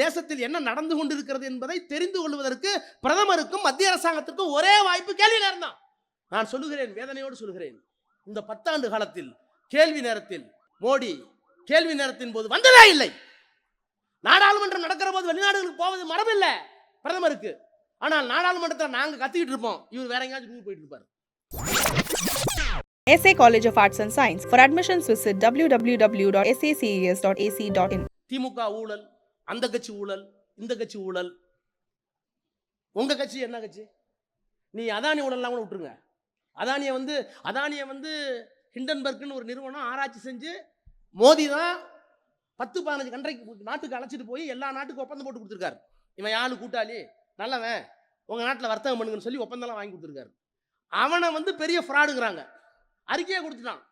தேசத்தில் என்ன நடந்து கொண்டிருக்கிறது என்பதை தெரிந்து கொள்வதற்கு பிரதமருக்கும் மத்திய அரசாங்கத்திற்கும் ஒரே வாய்ப்பு கேள்வி நேரம் தான் நான் சொல்லுகிறேன் வேதனையோடு சொல்லுகிறேன். இந்த பத்தாண்டு காலத்தில் கேள்வி நேரத்தில் மோடி கேள்வி நேரத்தின் போது வந்ததே இல்லை. நாடாளுமன்றம் நடக்கிற போது வெளிநாடுகளுக்கு போவது மரபில்லை பிரதமருக்கு. ஆனால் நாடாளுமன்றத்தில் நாங்க கத்திக்கிட்டு இருப்போம். இவர் வேற எங்கேயாச்சும் போயிட்டு இருப்பாரு. SA College of Arts and Science. For admissions, visit www.saces.ac.in. திமுக ஊழல் அந்த கட்சி ஊழல் இந்த கட்சி ஊழல். உங்க கட்சி என்ன கட்சி? நீ அதானி ஊழல்லாம் கூட விட்டுருங்க. அதானியை வந்து அதானியை வந்து ஹிண்டன்பர்க்னு ஒரு நிறுவனம் ஆராய்ச்சி செஞ்சு மோதி தான் பத்து பதினஞ்சு கண்ட்ரைக்கு நாட்டுக்கு அழைச்சிட்டு போய் எல்லா நாட்டுக்கும் ஒப்பந்தம் போட்டு கொடுத்துருக்காரு. இவன் யாரு? கூட்டாளி. நல்லவன். உங்கள் நாட்டில் வர்த்தகம் பண்ணுங்கன்னு சொல்லி ஒப்பந்தம்லாம் வாங்கி கொடுத்துருக்காரு. அவனை வந்து பெரிய ஃப்ராடுங்கிறாங்க. அறிக்கையை கொடுத்துட்டான்.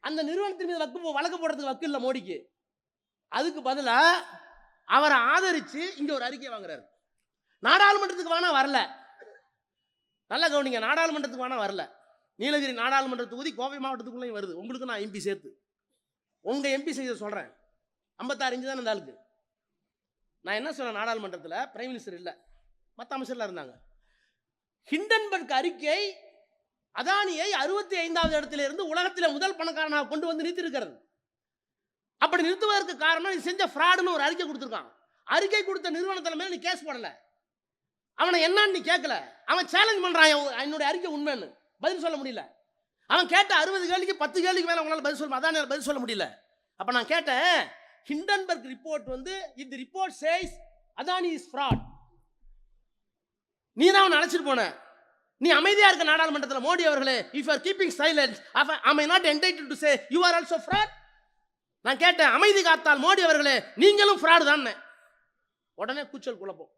அந்த நிறுவனத்தின் மீது வக்கு வழக்கு போடுறதுக்கு வக்கு இல்லை மோடிக்கு. அதுக்கு பதிலாக அவரை ஆதரித்து இங்கே ஒரு அறிக்கை வாங்குறாரு. நாடாளுமன்றத்துக்கு வேணா வரல. நல்லா கவனிங்க நாடாளுமன்றத்துக்கு வேணா வரல. நீலகிரி நாடாளுமன்ற தொகுதி கோவை மாவட்டத்துக்குள்ளேயும் வருது. உங்களுக்கு நான் எம்பி சேர்த்து. உங்கள் எம்பி செய்த சொல்கிறேன் ஐம்பத்தாறு இஞ்சு தான் இந்த ஆளுக்கு. நான் என்ன சொல்கிறேன் நாடாளுமன்றத்தில் பிரைம் மினிஸ்டர் இல்லை. மற்ற அமைச்சர்லாம் இருந்தாங்க. ஹிண்டன்பர்க் அறிக்கை அதானியை அறுபத்தி ஐந்தாவது இடத்துல இருந்து உலகத்தில் முதல் பணக்காரனாக கொண்டு வந்து நிறுத்தியிருக்கிறது அப்படி நிறுத்துவதற்கு காரணம் நீ செஞ்ச ஃப்ராடுன்னு ஒரு அறிக்கை கொடுத்துருக்கான். அறிக்கை கொடுத்த நிறுவனத்தில் மேலே நீ கேஸ் போடல. அவனை என்னன்னு நீ கேட்கல. அவன் சேலஞ்ச் பண்றான். என்னுடைய அறிக்கை உண்மைன்னு. பதில் சொல்ல முடியல. அவன் கேட்ட அறுபது கேள்விக்கு பத்து கேள்விக்கு மேலே உங்களால் பதில் சொல்ல அதான் பதில் சொல்ல முடியல. அப்ப நான் கேட்டேன் ஹிண்டன்பர்க் ரிப்போர்ட் வந்து இந்த report says Adani is fraud நீ தான் அவனை அழைச்சிட்டு போன. நீ அமைதியா இருக்க நாடாளுமன்றத்தில் மோடி அவர்களே if are keeping silence I not entitled to say you are also fraud நான் கேட்டேன் அமைதி காத்தால் மோடி அவர்களே நீங்களும் ஃப்ராடு தான் உடனே கூச்சல் குழப்பம்.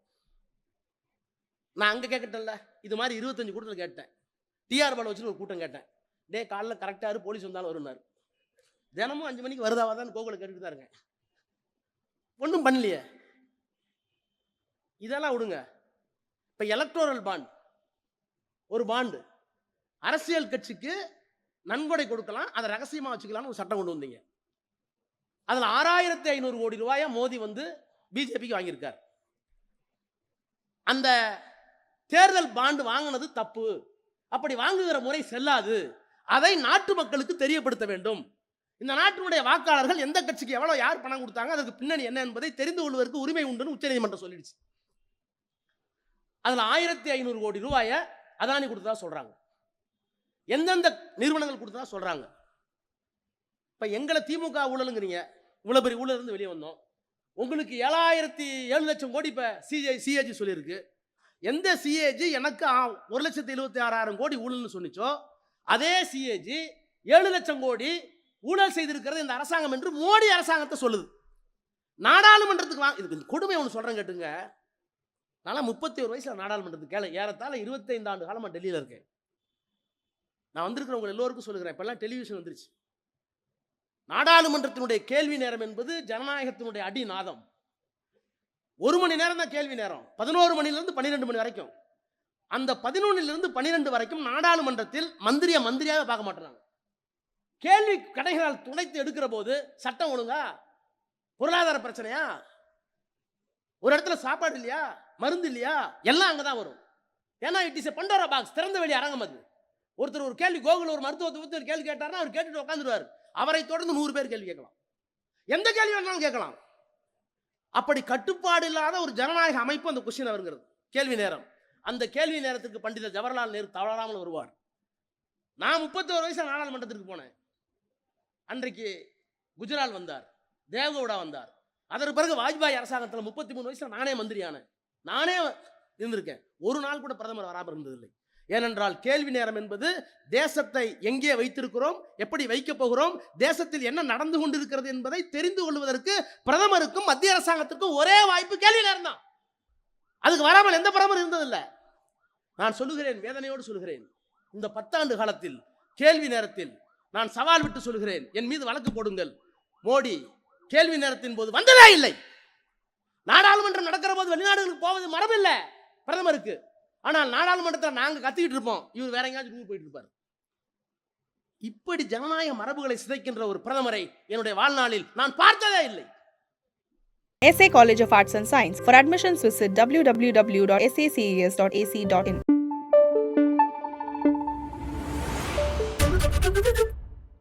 நான் அங்கே கேட்கட்டல இது மாதிரி இருபத்தஞ்சு கூட்டத்தில் கேட்டேன். டிஆர் பால் வச்சுன்னு ஒரு கூட்டம் கேட்டேன். டே காலைல கரெக்டாக போலீஸ் வந்தாலும் வருனார் தினமும் அஞ்சு மணிக்கு வருதாவா தான் கோகுலை கேட்டுட்டு தான் இருக்கேன். ஒன்றும் பண்ணலையே. இதெல்லாம் விடுங்க. இப்போ எலக்ட்ரோரல் பாண்ட் ஒரு பாண்டு அரசியல் கட்சிக்கு நன்கொடை கொடுக்கலாம் அதை ரகசியமாக வச்சுக்கலாம்னு ஒரு சட்டம் கொண்டு வந்தீங்க. அதில் ஆறாயிரத்தி ஐநூறு கோடி ரூபாயை மோடி வந்து பிஜேபிக்கு வாங்கியிருக்கார். அந்த தேர்தல் பாண்டு வாங்கினது தப்பு. அப்படி வாங்குகிற முறை செல்லாது. அதை நாட்டு மக்களுக்கு தெரியப்படுத்த வேண்டும். இந்த நாட்டினுடைய வாக்காளர்கள் எந்த கட்சிக்கு எவ்வளவு யார் பணம் கொடுத்தாங்க அதற்கு பின்னணி என்ன என்பதை தெரிந்து கொள்வதற்கு உரிமை உண்டுன்னு உச்சநீதிமன்றம் சொல்லிடுச்சு. அதில் ஆயிரத்தி ஐநூறு கோடி ரூபாயை அதானி கொடுத்ததா சொல்றாங்க. எந்தெந்த நிறுவனங்கள் கொடுத்ததா சொல்றாங்க. இப்போ எங்களை திமுக ஊழலுங்கிறீங்க. இவ்வளோ பெரிய ஊழலருந்து வெளியே வந்தோம். உங்களுக்கு ஏழாயிரத்தி ஏழு லட்சம் கோடி இப்போ சிஜே சிஏஜி சொல்லியிருக்கு. எந்த சிஏஜி எனக்கு ஆ- ஒரு லட்சத்தி எழுபத்தி ஆறாயிரம் கோடி ஊழல்னு சொன்னிச்சோ அதே சிஏஜி ஏழு லட்சம் கோடி ஊழல் செய்திருக்கிறது இந்த அரசாங்கம் என்று மோடி அரசாங்கத்தை சொல்லுது. நாடாளுமன்றத்துக்கு வா இதுக்கு கொடுமை ஒன்று சொல்கிறேன் கேட்டுங்க. நான் முப்பத்தி ஒரு வயசில் நாடாளுமன்றத்துக்கு கேள. ஏறத்தாழ இருபத்தைந்து ஆண்டு காலமாக டெல்லியில் இருக்கேன். நான் வந்திருக்கிறவங்க எல்லோருக்கும் சொல்லுகிறேன். இப்போல்லாம் டெலிவிஷன் வந்துருச்சு. நாடாளுமன்றத்தினுடைய கேள்வி நேரம் என்பது ஜனநாயகத்தினுடைய அடிநாதம். ஒரு மணி நேரம் தான் கேள்வி நேரம். பதினோரு மணிலிருந்து பன்னிரெண்டு மணி வரைக்கும். அந்த பதினொன்னிலிருந்து பன்னிரெண்டு வரைக்கும் நாடாளுமன்றத்தில் மந்திரியை மந்திரியாக பார்க்க மாட்டேறாங்க. கேள்வி கடைகளால் துணைத்து எடுக்கிற போது சட்டம் ஒழுங்கா? பொருளாதார பிரச்சனையா? ஒரு இடத்துல சாப்பாடு இல்லையா? மருந்து இல்லையா? எல்லாம் அங்கே தான் வரும். ஏன்னா it is a Pandora box திறந்த வெளி அரங்கம் அது. ஒருத்தர் ஒரு கேள்வி கோகுல் ஒரு மருத்துவத்தை பற்றி ஒரு கேள்வி கேட்டார்னா அவர் கேட்டுட்டு உட்காந்துருவார் அவரை தொடர்ந்து நூறு பேர் கேள்வி கேட்கலாம். எந்த கேள்வி வேணாலும் கேட்கலாம். அப்படி கட்டுப்பாடு இல்லாத ஒரு ஜனநாயக அமைப்பு அந்த கொஸ்டின் வருங்கிறது கேள்வி நேரம். அந்த கேள்வி நேரத்துக்கு பண்டித ஜவஹர்லால் நேரு தவறாமல் வருவார். நான் முப்பத்தோரு வயசு நாடாளுமன்றத்திற்கு போனேன். அன்றைக்கு குஜரால் வந்தார். தேவகவுடா வந்தார். அதற்கு பிறகு வாஜ்பாய் அரசாங்கத்தில் முப்பத்தி மூணு வயசுல நானே மந்திரியானேன். நானே இருந்திருக்கேன். ஒரு நாள் கூட பிரதமர் வராமல் இருந்ததில்லை. ஏனென்றால் கேள்வி நேரம் என்பது தேசத்தை எங்கே வைத்திருக்கிறோம் எப்படி வைக்கப் போகிறோம் தேசத்தில் என்ன நடந்து கொண்டிருக்கிறது என்பதை தெரிந்து கொள்வதற்கு பிரதமருக்கும் மத்திய அரசாங்கத்திற்கும் ஒரே வாய்ப்பு கேள்வி நேரம் தான் அதுக்கு வராமல் எந்த பிரதமர் இருந்ததில்லை. நான் சொல்லுகிறேன் வேதனையோடு சொல்லுகிறேன். இந்த பத்தாண்டு காலத்தில் கேள்வி நேரத்தில் நான் சவால் விட்டு சொல்கிறேன் என் மீது வழக்கு போடுங்கள். மோடி கேள்வி நேரத்தின் போது வந்ததே இல்லை. நாடாளுமன்றம் நடக்கிற போது வெளிநாடுகளுக்கு போவது மரபில்லை பிரதமருக்கு ஆனால் நாடாளுமன்றத்தில் நாங்கள் கத்திக்கிட்டு இருப்போம். இவர் வேற எங்கேயாச்சும் டூர் போயிட்டு இருப்பார். இப்படி ஜனநாயக மரபுகளை சிதைக்கின்ற ஒரு பிரதமரை என்னுடைய வாழ்நாளில் நான் பார்த்ததே இல்லை. SA College of Arts and Science. For admissions, visit in